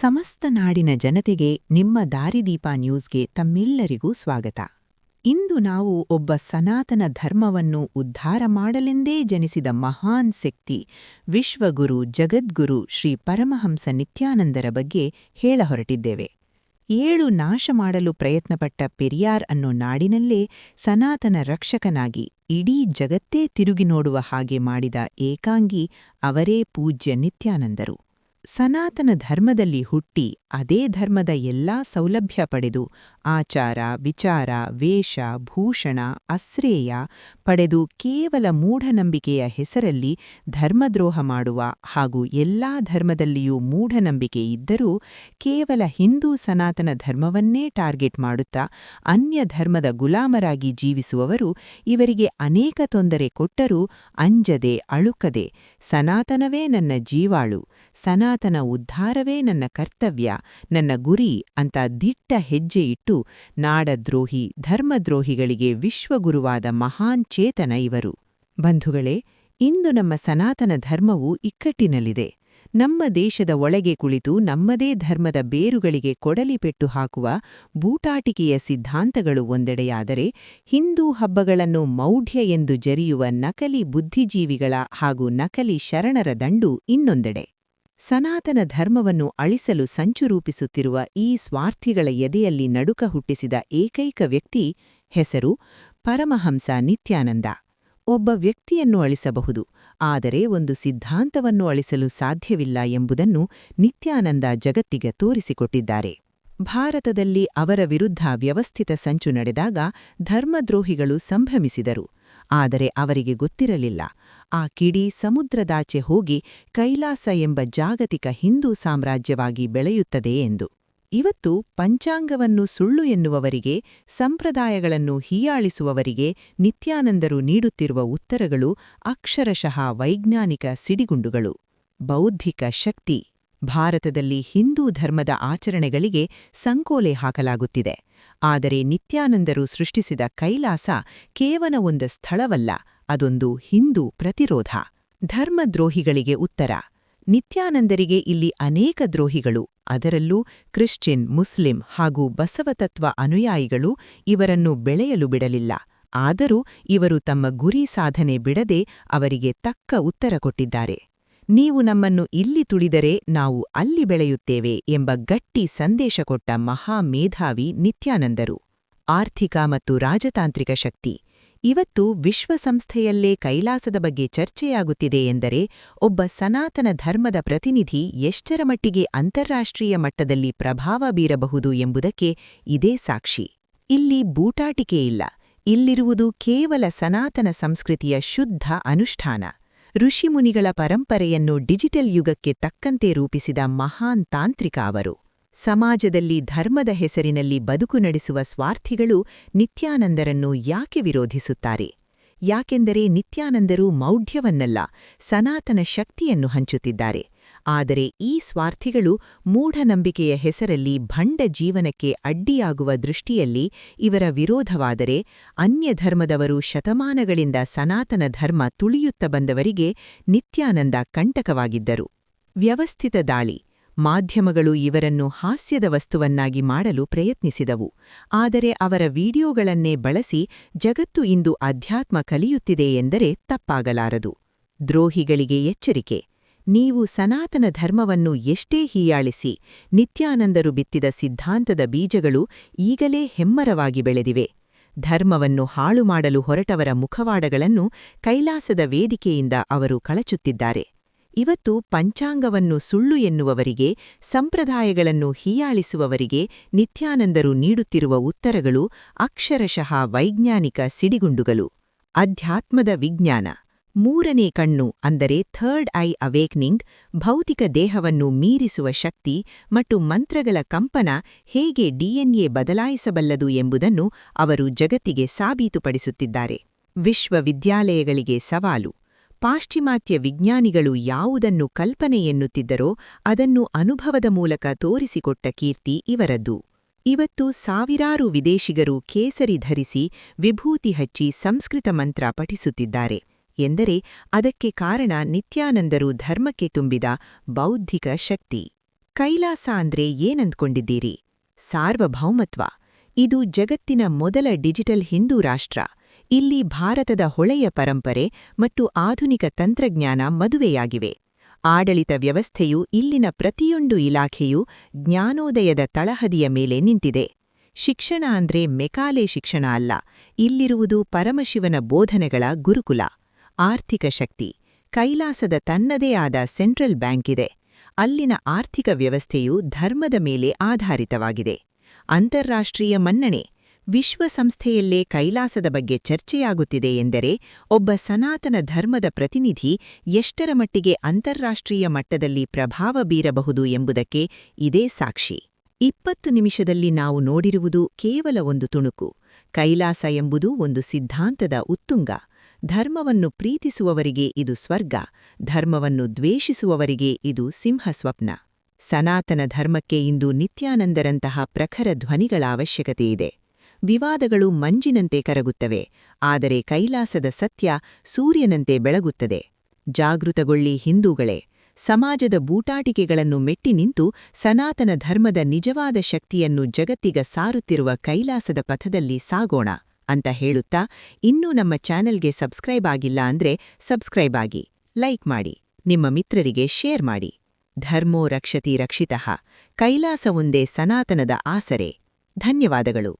ಸಮಸ್ತ ನಾಡಿನ ಜನತೆಗೆ ನಿಮ್ಮ ದಾರಿದೀಪ ನ್ಯೂಸ್ಗೆ ತಮ್ಮೆಲ್ಲರಿಗೂ ಸ್ವಾಗತ. ಇಂದು ನಾವು ಒಬ್ಬ ಸನಾತನ ಧರ್ಮವನ್ನು ಉದ್ಧಾರ ಮಾಡಲೆಂದೇ ಜನಿಸಿದ ಮಹಾನ್ ಶಕ್ತಿ ವಿಶ್ವಗುರು ಜಗದ್ಗುರು ಶ್ರೀ ಪರಮಹಂಸ ನಿತ್ಯಾನಂದರ ಬಗ್ಗೆ ಹೇಳ ಹೊರಟಿದ್ದೇವೆ. ಏಳು ನಾಶ ಮಾಡಲು ಪ್ರಯತ್ನಪಟ್ಟ ಪೆರಿಯಾರ್ ಅನ್ನೋ ನಾಡಿನಲ್ಲೇ ಸನಾತನ ರಕ್ಷಕನಾಗಿ ಇಡೀ ಜಗತ್ತೇ ತಿರುಗಿ ನೋಡುವ ಹಾಗೆ ಮಾಡಿದ ಏಕಾಂಗಿ ಅವರೇ ಪೂಜ್ಯ ನಿತ್ಯಾನಂದರು. ಸನಾತನ ಧರ್ಮದಲ್ಲಿ ಹುಟ್ಟಿ ಅದೇ ಧರ್ಮದ ಎಲ್ಲಾ ಸೌಲಭ್ಯ ಪಡೆದು ಆಚಾರ, ವಿಚಾರ, ವೇಷ, ಭೂಷಣ, ಅಶ್ರೇಯ ಪಡೆದು ಕೇವಲ ಮೂಢನಂಬಿಕೆಯ ಹೆಸರಲ್ಲಿ ಧರ್ಮದ್ರೋಹ ಮಾಡುವ ಹಾಗೂ ಎಲ್ಲಾ ಧರ್ಮದಲ್ಲಿಯೂ ಮೂಢನಂಬಿಕೆ ಇದ್ದರೂ ಕೇವಲ ಹಿಂದೂ ಸನಾತನ ಧರ್ಮವನ್ನೇ ಟಾರ್ಗೆಟ್ ಮಾಡುತ್ತಾ ಅನ್ಯ ಧರ್ಮದ ಗುಲಾಮರಾಗಿ ಜೀವಿಸುವವರು ಇವರಿಗೆ ಅನೇಕ ತೊಂದರೆ ಕೊಟ್ಟರೂ ಅಂಜದೆ, ಅಳುಕದೆ, ಸನಾತನವೇ ನನ್ನ ಜೀವಾಳು, ಸನಾತನ ಉದ್ಧಾರವೇ ನನ್ನ ಕರ್ತವ್ಯ ನನ್ನ ಗುರಿ ಅಂತ ದಿಟ್ಟ ಹೆಜ್ಜೆ ಇಟ್ಟು ನಾಡದ್ರೋಹಿ, ಧರ್ಮದ್ರೋಹಿಗಳಿಗೆ ವಿಶ್ವಗುರುವಾದ ಮಹಾನ್ ಚೇತನ ಇವರು. ಬಂಧುಗಳೇ, ಇಂದು ನಮ್ಮ ಸನಾತನ ಧರ್ಮವು ಇಕ್ಕಟ್ಟಿನಲ್ಲಿದೆ. ನಮ್ಮ ದೇಶದ ಒಳಗೆ ಕುಳಿತು ನಮ್ಮದೇ ಧರ್ಮದ ಬೇರುಗಳಿಗೆ ಕೊಡಲಿ ಪೆಟ್ಟು ಹಾಕುವ ಬೂಟಾಟಿಕೆಯ ಸಿದ್ಧಾಂತಗಳು ಒಂದೆಡೆಯಾದರೆ ಹಿಂದೂ ಹಬ್ಬಗಳನ್ನು ಮೌಢ್ಯ ಎಂದು ಜರಿಯುವ ನಕಲಿ ಬುದ್ಧಿಜೀವಿಗಳ ಹಾಗೂ ನಕಲಿ ಶರಣರ ದಂಡು ಇನ್ನೊಂದೆಡೆ. ಸನಾತನ ಧರ್ಮವನ್ನು ಅಳಿಸಲು ಸಂಚು ರೂಪಿಸುತ್ತಿರುವ ಈ ಸ್ವಾರ್ಥಿಗಳ ಎದೆಯಲ್ಲಿ ನಡುಕ ಹುಟ್ಟಿಸಿದ ಏಕೈಕ ವ್ಯಕ್ತಿ ಹೆಸರು ಪರಮಹಂಸ ನಿತ್ಯಾನಂದ. ಒಬ್ಬ ವ್ಯಕ್ತಿಯನ್ನು ಅಳಿಸಬಹುದು, ಆದರೆ ಒಂದು ಸಿದ್ಧಾಂತವನ್ನು ಅಳಿಸಲು ಸಾಧ್ಯವಿಲ್ಲ ಎಂಬುದನ್ನು ನಿತ್ಯಾನಂದ ಜಗತ್ತಿಗೆ ತೋರಿಸಿಕೊಟ್ಟಿದ್ದಾರೆ. ಭಾರತದಲ್ಲಿ ಅವರ ವಿರುದ್ಧ ವ್ಯವಸ್ಥಿತ ಸಂಚು ನಡೆದಾಗ ಧರ್ಮದ್ರೋಹಿಗಳು ಸಂಭ್ರಮಿಸಿದರು, ಆದರೆ ಅವರಿಗೆ ಗೊತ್ತಿರಲಿಲ್ಲ. ಆ ಕಿಡಿ ಸಮುದ್ರದಾಚೆ ಹೋಗಿ ಕೈಲಾಸ ಎಂಬ ಜಾಗತಿಕ ಹಿಂದೂ ಸಾಮ್ರಾಜ್ಯವಾಗಿ ಬೆಳೆಯುತ್ತದೆ ಎಂದು. ಇವತ್ತು ಪಂಚಾಂಗವನ್ನು ಸುಳ್ಳು ಎನ್ನುವವರಿಗೆ, ಸಂಪ್ರದಾಯಗಳನ್ನು ಹೀಯಾಳಿಸುವವರಿಗೆ ನಿತ್ಯಾನಂದರು ನೀಡುತ್ತಿರುವ ಉತ್ತರಗಳು ಅಕ್ಷರಶಃ ವೈಜ್ಞಾನಿಕ ಸಿಡಿಗುಂಡುಗಳು. ಬೌದ್ಧಿಕ ಶಕ್ತಿ. ಭಾರತದಲ್ಲಿ ಹಿಂದೂ ಧರ್ಮದ ಆಚರಣೆಗಳಿಗೆ ಸಂಕೋಲೆ ಹಾಕಲಾಗುತ್ತಿದೆ. ಆದರೆ ನಿತ್ಯಾನಂದರು ಸೃಷ್ಟಿಸಿದ ಕೈಲಾಸ ಕೇವಲ ಒಂದು ಸ್ಥಳವಲ್ಲ ಅದೊಂದು ಹಿಂದೂ ಪ್ರತಿರೋಧ. ಧರ್ಮದ್ರೋಹಿಗಳಿಗೆ ಉತ್ತರ. ನಿತ್ಯಾನಂದರಿಗೆ ಇಲ್ಲಿ ಅನೇಕ ದ್ರೋಹಿಗಳು. ಅದರಲ್ಲೂ ಕ್ರಿಶ್ಚಿಯನ್, ಮುಸ್ಲಿಂ ಹಾಗೂ ಬಸವತತ್ವ ಅನುಯಾಯಿಗಳು ಇವರನ್ನು ಬೆಳೆಯಲು ಬಿಡಲಿಲ್ಲ. ಆದರೂ ಇವರು ತಮ್ಮ ಗುರಿ ಸಾಧನೆ ಬಿಡದೆ ಅವರಿಗೆ ತಕ್ಕ ಉತ್ತರ ಕೊಟ್ಟಿದ್ದಾರೆ. ನೀವು ನಮ್ಮನ್ನು ಇಲ್ಲಿ ತುಳಿದರೆ ನಾವು ಅಲ್ಲಿ ಬೆಳೆಯುತ್ತೇವೆ ಎಂಬ ಗಟ್ಟಿ ಸಂದೇಶ ಕೊಟ್ಟ ಮಹಾ ಮೇಧಾವಿ ನಿತ್ಯಾನಂದರು. ಆರ್ಥಿಕ ಮತ್ತು ರಾಜತಾಂತ್ರಿಕ ಶಕ್ತಿ. ಇವತ್ತು ವಿಶ್ವಸಂಸ್ಥೆಯಲ್ಲೇ ಕೈಲಾಸದ ಬಗ್ಗೆ ಚರ್ಚೆಯಾಗುತ್ತಿದೆ ಎಂದರೆ ಒಬ್ಬ ಸನಾತನ ಧರ್ಮದ ಪ್ರತಿನಿಧಿ ಎಷ್ಟರ ಮಟ್ಟಿಗೆ ಅಂತಾರಾಷ್ಟ್ರೀಯ ಮಟ್ಟದಲ್ಲಿ ಪ್ರಭಾವ ಬೀರಬಹುದು ಎಂಬುದಕ್ಕೆ ಇದೇ ಸಾಕ್ಷಿ. ಇಲ್ಲಿ ಬೂಟಾಟಿಕೆಯಿಲ್ಲ ಇಲ್ಲಿರುವುದು ಕೇವಲ ಸನಾತನ ಸಂಸ್ಕೃತಿಯ ಶುದ್ಧ ಅನುಷ್ಠಾನ. ಋಷಿಮುನಿಗಳ ಪರಂಪರೆಯನ್ನು ಡಿಜಿಟಲ್ ಯುಗಕ್ಕೆ ತಕ್ಕಂತೆ ರೂಪಿಸಿದ ಮಹಾನ್ ತಾಂತ್ರಿಕ ಅವರು. ಸಮಾಜದಲ್ಲಿ ಧರ್ಮದ ಹೆಸರಿನಲ್ಲಿ ಬದುಕು ನಡೆಸುವ ಸ್ವಾರ್ಥಿಗಳು ನಿತ್ಯಾನಂದರನ್ನು ಯಾಕೆ ವಿರೋಧಿಸುತ್ತಾರೆ? ಯಾಕೆಂದರೆ ನಿತ್ಯಾನಂದರು ಮೌಢ್ಯವನ್ನಲ್ಲ, ಸನಾತನ ಶಕ್ತಿಯನ್ನು ಹಂಚುತ್ತಿದ್ದಾರೆ. ಆದರೆ ಈ ಸ್ವಾರ್ಥಿಗಳು ಮೂಢನಂಬಿಕೆಯ ಹೆಸರಲ್ಲಿ ಭಂಡ ಜೀವನಕ್ಕೆ ಅಡ್ಡಿಯಾಗುವ ದೃಷ್ಟಿಯಲ್ಲಿ ಇವರ ವಿರೋಧವಾದರೆ ಅನ್ಯಧರ್ಮದವರು ಶತಮಾನಗಳಿಂದ ಸನಾತನ ಧರ್ಮ ತುಳಿಯುತ್ತ ಬಂದವರಿಗೆ ನಿತ್ಯಾನಂದ ಕಂಟಕವಾಗಿದ್ದರು. ವ್ಯವಸ್ಥಿತ ದಾಳಿ ಮಾಧ್ಯಮಗಳು ಇವರನ್ನು ಹಾಸ್ಯದ ವಸ್ತುವನ್ನಾಗಿ ಮಾಡಲು ಪ್ರಯತ್ನಿಸಿದವು. ಆದರೆ ಅವರ ವಿಡಿಯೋಗಳನ್ನೇ ಬಳಸಿ ಜಗತ್ತು ಇಂದು ಅಧ್ಯಾತ್ಮ ಕಲಿಯುತ್ತಿದೆ ಎಂದರೆ ತಪ್ಪಾಗಲಾರದು. ದ್ರೋಹಿಗಳಿಗೆ ಎಚ್ಚರಿಕೆ. ನೀವು ಸನಾತನ ಧರ್ಮವನ್ನು ಎಷ್ಟೇ ಹೀಯಾಳಿಸಿ, ನಿತ್ಯಾನಂದರು ಬಿತ್ತಿದ ಸಿದ್ಧಾಂತದ ಬೀಜಗಳು ಈಗಲೇ ಹೆಮ್ಮರವಾಗಿ ಬೆಳೆದಿವೆ. ಧರ್ಮವನ್ನು ಹಾಳು ಮಾಡಲು ಹೊರಟವರ ಮುಖವಾಡಗಳನ್ನು ಕೈಲಾಸದ ವೇದಿಕೆಯಿಂದ ಅವರು ಕಳಚುತ್ತಿದ್ದಾರೆ. ಇವತ್ತು ಪಂಚಾಂಗವನ್ನು ಸುಳ್ಳು ಎನ್ನುವವರಿಗೆ, ಸಂಪ್ರದಾಯಗಳನ್ನು ಹೀಯಾಳಿಸುವವರಿಗೆ ನಿತ್ಯಾನಂದರು ನೀಡುತ್ತಿರುವ ಉತ್ತರಗಳು ಅಕ್ಷರಶಃ ವೈಜ್ಞಾನಿಕ ಸಿಡಿಗುಂಡುಗಳು. ಅಧ್ಯಾತ್ಮದ ವಿಜ್ಞಾನ. ಮೂರನೇ ಕಣ್ಣು ಅಂದರೆ ಥರ್ಡ್ ಐ ಅವೇಕ್ನಿಂಗ್, ಭೌತಿಕ ದೇಹವನ್ನು ಮೀರಿಸುವ ಶಕ್ತಿ ಮತ್ತು ಮಂತ್ರಗಳ ಕಂಪನ ಹೇಗೆ ಡಿಎನ್ಎ ಬದಲಾಯಿಸಬಲ್ಲದು ಎಂಬುದನ್ನು ಅವರು ಜಗತ್ತಿಗೆ ಸಾಬೀತುಪಡಿಸುತ್ತಿದ್ದಾರೆ. ವಿಶ್ವವಿದ್ಯಾಲಯಗಳಿಗೆ ಸವಾಲು. ಪಾಶ್ಚಿಮಾತ್ಯ ವಿಜ್ಞಾನಿಗಳು ಯಾವುದನ್ನು ಕಲ್ಪನೆ ಎನ್ನುತ್ತಿದ್ದರೋ ಅದನ್ನು ಅನುಭವದ ಮೂಲಕ ತೋರಿಸಿಕೊಟ್ಟ ಕೀರ್ತಿ ಇವರದ್ದು. ಇವತ್ತು ಸಾವಿರಾರು ವಿದೇಶಿಗರು ಕೇಸರಿ ಧರಿಸಿ ವಿಭೂತಿ ಹಚ್ಚಿ ಸಂಸ್ಕೃತ ಮಂತ್ರ ಪಠಿಸುತ್ತಿದ್ದಾರೆ. ಎಂದರೆ ಅದಕ್ಕೆ ಕಾರಣ ನಿತ್ಯಾನಂದರು ಧರ್ಮಕ್ಕೆ ತುಂಬಿದ ಬೌದ್ಧಿಕ ಶಕ್ತಿ. ಕೈಲಾಸ ಅಂದ್ರೆ ಏನಂದ್ಕೊಂಡಿದ್ದೀರಿ? ಸಾರ್ವಭೌಮತ್ವ. ಇದು ಜಗತ್ತಿನ ಮೊದಲ ಡಿಜಿಟಲ್ ಹಿಂದೂ ರಾಷ್ಟ್ರ. ಇಲ್ಲಿ ಭಾರತದ ಹೊಳೆಯ ಪರಂಪರೆ ಮತ್ತು ಆಧುನಿಕ ತಂತ್ರಜ್ಞಾನ ಮದುವೆಯಾಗಿವೆ. ಆಡಳಿತ ವ್ಯವಸ್ಥೆಯು ಇಲ್ಲಿನ ಪ್ರತಿಯೊಂದು ಇಲಾಖೆಯು ಜ್ಞಾನೋದಯದ ತಳಹದಿಯ ಮೇಲೆ ನಿಂತಿದೆ. ಶಿಕ್ಷಣ ಅಂದ್ರೆ ಮೆಕಾಲೆ ಶಿಕ್ಷಣ ಅಲ್ಲ, ಇಲ್ಲಿರುವುದು ಪರಮಶಿವನ ಬೋಧನೆಗಳ ಗುರುಕುಲ. ಆರ್ಥಿಕ ಶಕ್ತಿ, ಕೈಲಾಸದ ತನ್ನದೇ ಆದ ಸೆಂಟ್ರಲ್ ಬ್ಯಾಂಕ್ ಇದೆ. ಅಲ್ಲಿನ ಆರ್ಥಿಕ ವ್ಯವಸ್ಥೆಯು ಧರ್ಮದ ಮೇಲೆ ಆಧಾರಿತವಾಗಿದೆ. ಅಂತಾರಾಷ್ಟ್ರೀಯ ಮನ್ನಣೆ ವಿಶ್ವಸಂಸ್ಥೆಯಲ್ಲೇ ಕೈಲಾಸದ ಬಗ್ಗೆ ಚರ್ಚೆಯಾಗುತ್ತಿದೆ ಎಂದರೆ ಒಬ್ಬ ಸನಾತನ ಧರ್ಮದ ಪ್ರತಿನಿಧಿ ಎಷ್ಟರ ಮಟ್ಟಿಗೆ ಅಂತಾರಾಷ್ಟ್ರೀಯ ಮಟ್ಟದಲ್ಲಿ ಪ್ರಭಾವ ಬೀರಬಹುದು ಎಂಬುದಕ್ಕೆ ಇದೇ ಸಾಕ್ಷಿ. ಇಪ್ಪತ್ತು ನಿಮಿಷದಲ್ಲಿ ನಾವು ನೋಡಿರುವುದು ಕೇವಲ ಒಂದು ತುಣುಕು. ಕೈಲಾಸ ಎಂಬುದು ಒಂದು ಸಿದ್ಧಾಂತದ ಉತ್ತುಂಗ. ಧರ್ಮವನ್ನು ಪ್ರೀತಿಸುವವರಿಗೆ ಇದು ಸ್ವರ್ಗ. ಧರ್ಮವನ್ನು ದ್ವೇಷಿಸುವವರಿಗೆ ಇದು ಸಿಂಹಸ್ವಪ್ನ. ಸನಾತನ ಧರ್ಮಕ್ಕೆ ಇಂದು ನಿತ್ಯಾನಂದರಂತಹ ಪ್ರಖರ ಧ್ವನಿಗಳ ಅವಶ್ಯಕತೆಯಿದೆ. ವಿವಾದಗಳು ಮಂಜಿನಂತೆ ಕರಗುತ್ತವೆ, ಆದರೆ ಕೈಲಾಸದ ಸತ್ಯ ಸೂರ್ಯನಂತೆ ಬೆಳಗುತ್ತದೆ. ಜಾಗೃತಗೊಳ್ಳಿ ಹಿಂದೂಗಳೇ, ಸಮಾಜದ ಬೂಟಾಟಿಕೆಗಳನ್ನು ಮೆಟ್ಟಿ ನಿಂತು ಸನಾತನ ಧರ್ಮದ ನಿಜವಾದ ಶಕ್ತಿಯನ್ನು ಜಗತ್ತಿಗ ಸಾರುತ್ತಿರುವ ಕೈಲಾಸದ ಪಥದಲ್ಲಿ ಸಾಗೋಣ ಅಂತ ಹೇಳುತ್ತಾ ಇನ್ನೂ ನಮ್ಮ ಚಾನೆಲ್ಗೆ ಸಬ್ಸ್ಕ್ರೈಬ್ ಆಗಿಲ್ಲ ಅಂದ್ರೆ ಸಬ್ಸ್ಕ್ರೈಬ್ ಆಗಿ, ಲೈಕ್ ಮಾಡಿ, ನಿಮ್ಮ ಮಿತ್ರರಿಗೆ ಶೇರ್ ಮಾಡಿ. ಧರ್ಮೋ ರಕ್ಷತಿ ರಕ್ಷಿತಃ ಕೈಲಾಸವೊಂದೇ ಸನಾತನದ ಆಸರೆ. ಧನ್ಯವಾದಗಳು.